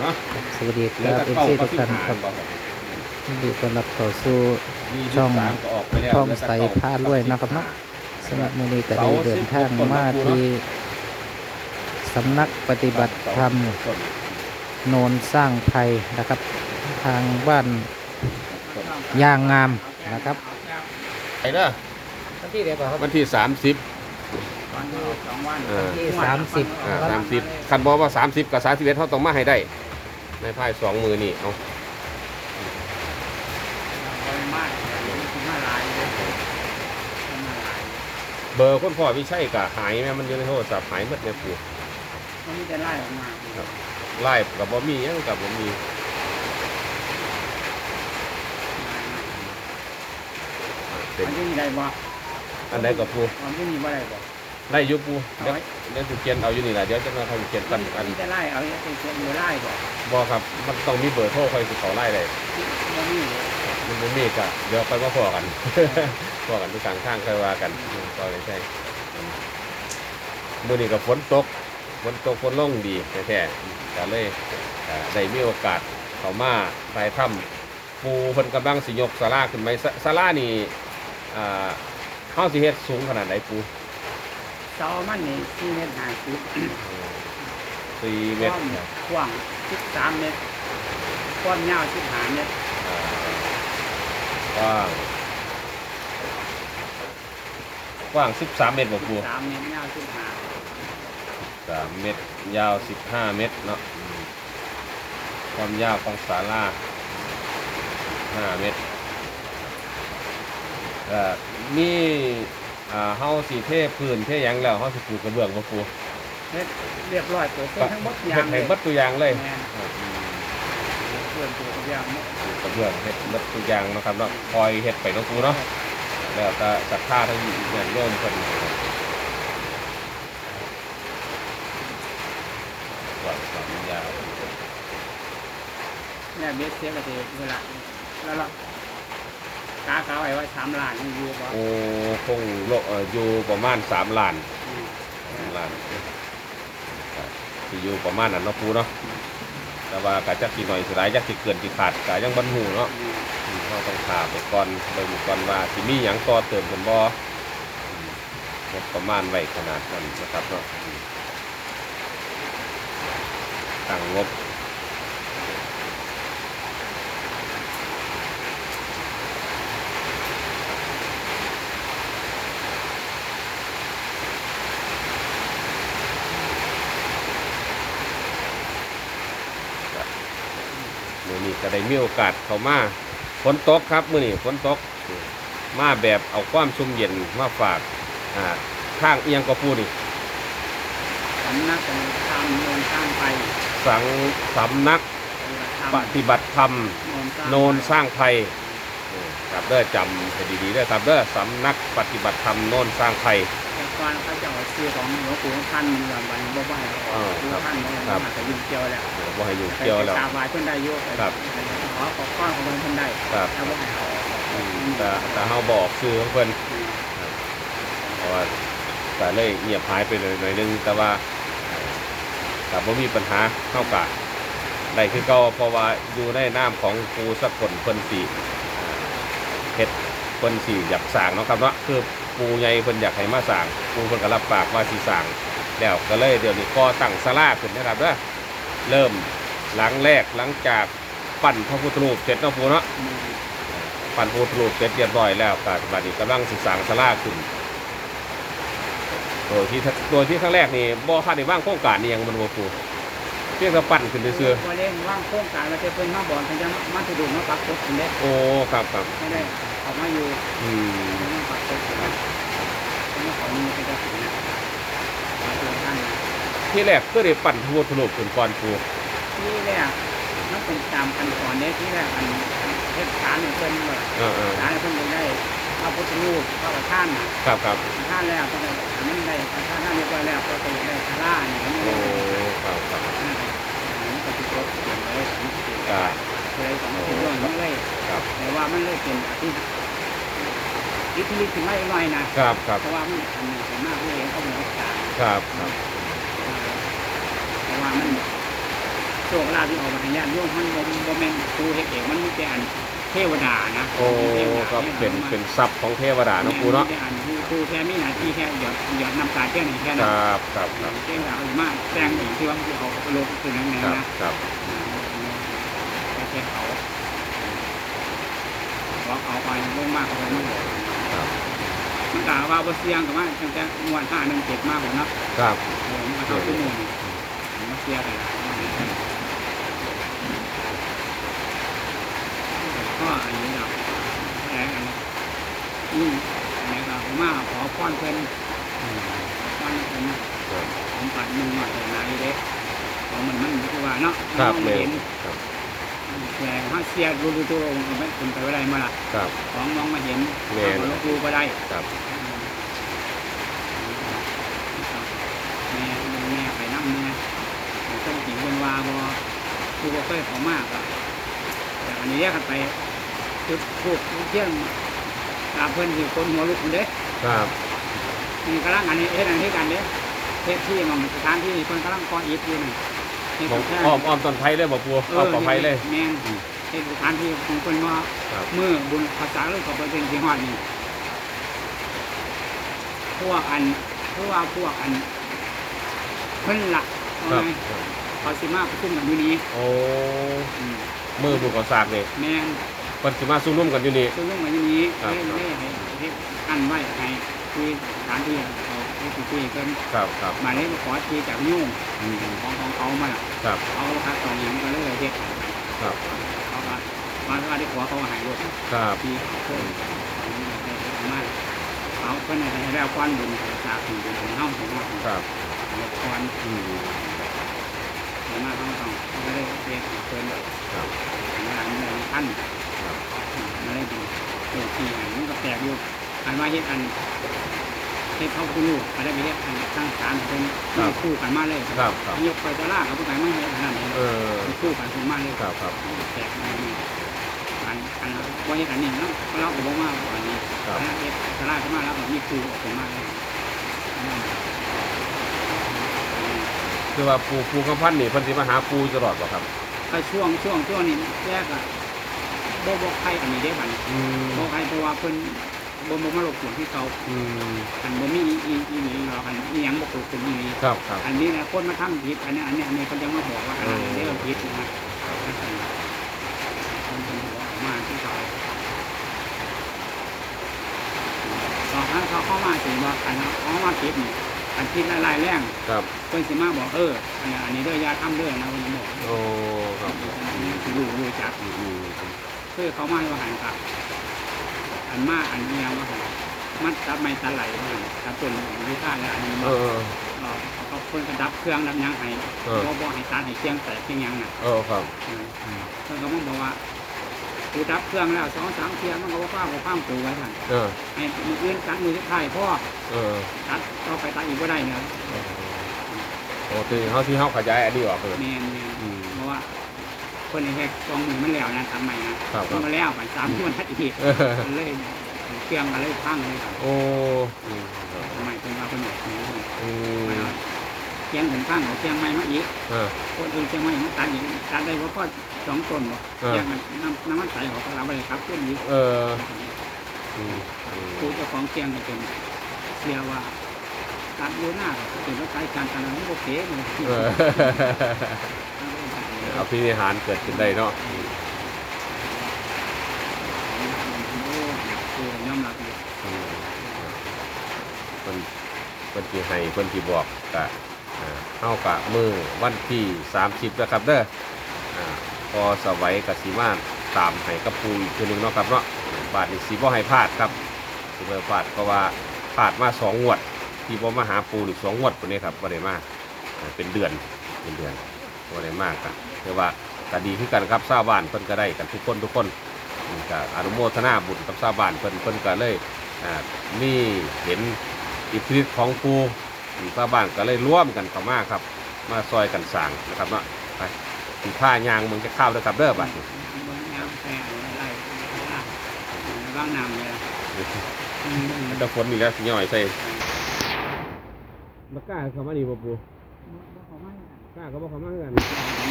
เนาะสวัสดีคแล้วรับก็เอฟเข้าซีเข้าทุกที่ท่านผ่าคนรับบอกครับยินดีต้อนรับเข้าสู่มีช่องสามก็ออกไปแล้วช่องแล้วก็ใสเข้พาด้วยนะครับเนาะสำหรับมื้อนี้ก็ได้เดินทางมาที่สำนักปฏิบัติธรรมโนนสร้างไทยนะครับ ทางบ้านยางงามนะครับไปเด้อวันที่เดียวครับวันที่สามสิบที่สามสิบอ่าสามสิบคันบอกว่าสามสิบกับสามสิบเอ็ดเขาต้องมาให้ได้ ในภายสองมือนี่เอาเบอร์คนพ่อวิชัยกับหายแม่มันอยู่ในโทรศัพท์หายหมดเนี่ยปู่มันมีแต่ไล่ออกมาไล่กับบ่มีหยังกับบ่มีเป็นมันที่มีได้บ่อันใดกับปู่มันที่มีบ่ได้บ่ ไล่อยุปู่เอาเดี๋ยวไว้เดี๋ยวสิเขียนเอาอยู่นี่แหละเดี๋ยวจะมาเขาสิเขียนกันอันมีแต่ไล่เอาไอ้เสียงอยู่ไล่บ่บ่ครับ มันต้องมีเบอร์โทรคอยสิเขาไล่ได้บ่มีมันบ่มีก็เดี๋ยวไปมาพอกัน พอกันที่กลางทางค่อยว่ากันก็เลยใช่มื้อนี้ก็ฝนตกฝนตกฝนลงดีแท้ๆก็เลยเอ่อได้มีโอกาสเข้ามาไปถ้ำปูเพิ่นกำลังสิยกศาลาขึ้นไหมศาศาลานี่อ่าเฮาสิเฮ็ดสูงขนาดไหนปู เสามันนี่4เมตร50 4เมตรกว้าง13เมตรความยาว15เมตรอ่ากว้างกว้าง13เมตรบ่ปู3เมตรยาว15 3เมตรยาว15เมตรเนาะอืมความยาวของศาลา5เมตรเอ่อมี อ่าเฮาสิเทพื้นเทหยังแล้วเฮาสิปลูกกระเบื้องบ่ปูเฮ็ดเรียบร้อยเปิดเส้นทั้งหมดอเฮ็ย่าดงให้เบิดตัวอย่างเลยแม่นครับอืมเพื่อนตัวอย่างหมดปลูกกระเบื้องเฮ็ดเบิดตัวอย่างเนาะครับเนาะคอยเฮ็ดไปเนาะปูเนาะแล้วก็ศรัทธาทั้งญาติโยมเพิ่นวัดสามยาวแม่เบ็ดเสียก็สิเวลาแล้วล่ะ กากาไว้ว่า3ล้านอยู่บ่โอ้คงโลเอ่ออยู่ประมาณสามล้านอืมสามล้านที่อยู่ประมาณนั้นเนาะปูเนาะแต่ว่าก็จักสิหน่อยสิหลายจักสิเกินสิขาดก็ยังบ่ฮู้เนาะ อืมอืมเราต้องถามไปก่อนเบิ่งก่อนว่าสิมีหยังต่อเติมกันบ่อืมงบประมาณไว้ขนาดนั้นนะครับเนาะอืมตั้งงบ ก็ได้มีโอกาสเข้ามาฝนตกครับมื่อนี้ฝนตกมาแบบเอาความชุ่มเย็นมาฝากอ่าข้างเอียงก็พูดนี่สำนักการทำโนนสร้างไปสังสำนักปฏิบัติธรรมโนนสร้างไทยอืมครับเด้อจำให้ดีๆเด้อครับเด้อสำนักปฏิบัติธรรมโนนสร้างไทยแต่ ก่อนเขาจะเอาซื้อของหลวงปู่ท่านเมืองวันบ่บ่ให้อ่าปู่ครับท่านเมืองครับอาจจะยุ่งเกี่ยวแล้วบ่ให้ยู่งเกี่ยวแล้วกราบไหว้เพิ่นได้อยู่ครับขอขอข้อของเพิ่นได้ครับถ้าบ่ให้เอาแต่แต่เฮาบอกซื้อของเพิ่นเพราะว่าก็เลยเงียบหายไปเลยหน่อยนึงแต่ว่าแต่บ่มีปัญหาเท่ากับได้คือก่าเพราะว่าอยู่ในน้ำของปูสักลเพิ่นสีเฮ็ดเพิ่นสีอยากสางเนาะครับเนาะคือ ปูใหญ่เพิ่นอยากให้มาสร้างปูเพิ่นก็รับปากว่าสิสร้างแล้วก็เลยเดี๋ยวนี้ก่อตั้งศาลาขึ้นนะครับเด้อเริ่มหลังแรกหลังจากปั้นพระพุทธรูปเสร็จเนาะปูเนาะปั้นพระพุทธรูปเสร็จเรียบร้อยแล้วก็บัดนี้กำลังสิสร้างศาลาขึ้นโดยที่โดยที่ครั้งแรกนี่บ่คาดได้ว่างโครงการนี่ยังมันบ่ปู เพียงแต่ปั้นขึ้นซื่อบ่ได้ว่างโครงการแล้วแต่เพิ่นมาบอกเพิ่นจะมาสะดุดมาปักตกเพิ่นเด้ๆโอ้ครับครับไม่ได้เอามาอยู่อืมเพิ่นมาปักตกเพิ่นมาขอมีเพิ่นจะถึงนะขอตัวท่านนะ ที่แรกก็ได้ปั้นพระพุทธรูปขึ้นก่อนปูที่แรกมันเป็นตามขั้นตอนเด้ที่แรกอันเฮ็ดฐานให้เพิ่นว่าเออฐานให้เพิ่นจะได้พระพุทธรูปพระประธานน่ะๆครับครับท่านแล้วก็ได้อันนั้นได้ท่านท่านเรียบร้อยแล้วก็ไปได้คาร่าเนี่ยมันโอ้ได้ ครับครับอันนั้นก็ติดรถเก็บไว้สามสิบอ่าเลยสองสิบเรื่องมันเลยครับแต่ว่ามันเลยเป็นอาทิตย์อิทธิฤทธิ์ถึงไม่น้อยนะครับครับเพราะว่ามันอันนี้ส่วนมากเลยเขาเป็นรักษาครับครับเพราะว่ามันชคลาภที่ออกมาให้ญาติโยมมันบ่บ่แม่นครูเฮ็ดเองมันมีแต่อัน เทวดานะโอ้ครับเป็นเป็นทรัพย์ของเทวดาเนาะปูเนาะมีแต่อันครูแค่มีหน้าที่แค่หยอดหยอดน้ำตาแค่นี้แค่คนั้นรับครับครับเจ้าเอามาแจ้งอีกที่ว่ามันจะเอาลงถึงยังไงครับนะครับก็แค่เขาบอกเอาไปลงมากกว่านั้นครับมันกล่าวว่าบ่เสียงกับว่าตั้งแต่งวดห้าหนึ่งเจ็ดมากกว่าเนาะครับเออมันก็เข้าชั่วโมงมันเสียไป ก็อันนี้เราแรงอันนี้อันนี้ก็ผมมาขอพรเพิ่นพรเพิ่นผมปัดมือหน่อยเลยนายเด็กของมันมันคือว่าเนาะครับเห็นครับแต่ถ้าเสียรู้ตัวลงก็ไม่เป็นไปไม่ได้มาละครับของมองมาเห็นแม่เอาลบดูก็ได้ครับแม่แม่ไปนั่งแม่ต้องจริงเป็นวาบอคือบ่าเคยเขอมากอะแต่อันนี้แยกกันไป จุดพวกเที่ยงตามเพื่อนที่คนหัวลุกคนเด้ครับนี่กำลังอันนี้เฮ็ดอันนี้กันเด้เฮ็ดที่มันสถานที่คนกำลังก่ออิฐอยู่นี่เฮ็ดของแค่อ้อมอ้อมต้นไผ่เลยบ่ปูอ้อมปลอดภัยเลยแม่นเฮ็ดสถานที่ของคนว่าครับมือบุญภาษาเลยก็เป็นที่ฮอดนี่พวกอันเพราะว่าพวกอันเพิ่นละเอาครับไงเขาสิมาประชุมกันอยู่นี้โอ้อืมมือบุกกอสากนี่แม่น เพิ่นสิมาซุ่มนุ่มกันอยู่นี่ประชุมกันอยู่นี้ครับ เล่นเล่นให้ให้กันไว้ให้ที่สถานที่เขาที่ที่เพิ่นครับครับมาเล่นขอที่จากยุ่งอืมของของเขามาล่ะครับเขาคัดตอนนี้ก็เลยเฮ็ดให้ครับเขาก็มาว่าได้ขอเขาหายรถครับที่เพิ่นมาเขาเพิ่นให้แล้วควันบุญจากบุญของเฮาของเฮาครับควันอืมเห็นมาเขาต้องเขาก็ได้เฮ็ดให้เพิ่นครับเวลามีอะ ไรท่านครับมาได้ดูเรื่องที่อันมันก็แปลกอยู่อันว่าเฮ็ดอันเฮ็ดเขาคู่ลูกอันได้ไปเฮ็ดอันตั้งศาลเป็นคู่กันมาเลยครับครับ ยกไปตะล่ากับผู้ใดไม่เฮ็ดอันนั้นเองเออคู่กันขึ้นมาเลยครับครับแปลกอันนี้อันอันว่าเฮ็ดอันนี้เนาะเราก็บอกว่าอันนี้ครับอันนั้นเฮ็ดตะล่าขึ้นมาแล้วก็มีคู่ออกขึ้นมาเลยอันนั้น คือว่าปูปูคำพันธ์นี่เพิ่นสิมาหาปูตลอดบ่ครับก็ช่วงช่วงช่วงนี้แยกอะ บ่บอกใครอันนี้ได้บัดอืมบอกใครเพราะว่าเพิ่นบ่บ่มารบกวนที่เขาอืมอันบ่มีอีอีอีหลีหรอกอันอีหยังบ่ถูกเป็นอีหลีครับครับ อันนี้นะคนมาทำผิดอันนี้อันนี้อันนี้เขาจะมาบอกว่าอันนี้เรื่องผิดนะคนเป็นหัวออกมาที่เขาตอนนั้นเขาเข้ามาสิว่าอันนั้นเขามาผิดนี่อันผิดละลายแรงครับเพิ่นสิมาบอกเอออันนี้อันนี้เด้อยาทำเด้อนะเพิ่นบอก โอ้ครับอันนี้คือรู้รู้จักอืมอืม คือเขามาว่าหันครับอันมาอันเนี้ยว่าหันมัดตับไม้ตะไหลว่าหันตับต้นวิชาแล้วอันนี้เอมาอเราเขาเพิ่นก็ดับเครื่องดับหยังให้เออ บ่บ่ให้ตัดให้เครื่องแตกเครื่องหยังน่ะเออครับเออเพิ่นก็มาบอกว่ากูดับเครื่องแล้วสองสามเที่ยมันก็บ่ฟ้าบ่ฟ้ามกูไว้สั่นเออให้มืออื่นตัดมือสุดท้ายพ่อเออตัดต่อไปตัดอีกบ่ได้เนาะโอ้ที่เฮาที่เฮาขยายอันนี้ออกเลยแม่นแม่น อืม เพราะว่า เพิ่นให้แค่สองมือมันแล้วนะทำใหม่นะครับครับ มันมาแล้วกันสามมื้อทัดอีกเออมันเลยเครื่องก็เลยพังเลยครับโอ้อืมครับทำไมเป็นว่าเป็นแบบนี้อืมเชียงถึงข้างเอาเชียงใหม่มาอีกเออคนอื่นเชียงใหม่มันตัดอีกตัดได้ว่าก็สองต้นบ่เออเชียงมันน้ำน้ำมันใสออกเราไปเลยครับขึ้นอีกเอออืมอืมครูเจ้าของเชียงก็เป็นเสียว่าตัดอยู่หน้าก็เป็นว่าใช้การตัดนั้นโอเคเลย เออเอาพินิหารเกิดขึ้นได้เนาะคือยอมรับเลยอืมเพิ่นเพิ่นสิให้เพิ่นสิบอกกะอ่าเฮากะมือวันที่30นะครับเด้ออ่าพอสวัยกสิมาตามให้กับปูอีกทีหนึงเนาะครับเนาะบาทนี้สิบ่ให้พลาดครับสิบ่ให้พลาดเพราะว่าพลาดมาสองงวด ที่บ่มาหาปูนี่สองงวดพุ่นนี้ครับบ่ได้มาอ่าเป็นเดือนเป็นเดือนบ่ได้มากครับ แต่ว่าก็ดีคือกันครับชาวบ้านเพิ่นก็ได้กันทุกคนทุกคนอืมก็อนุโมทนาบุญกับชาวบ้านเพิ่นเพิ่นก็เลยอ่ามีเห็นอิทธิฤทธิ์ของปูอืมชาวบ้านก็เลยร่วมกันเข้ามาครับ มาซอยกันสร้างนะครับเนาะไปสีผ้ายางมึงจะเข้าวเด้อครับเด้อบัดนี้บางน้ำแพ้อะไรบา ข้าก็บอกเขามาเหือน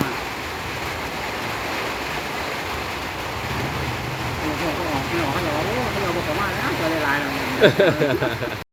มาเขาออกเขาอาออกเเขาเขาอาออกเข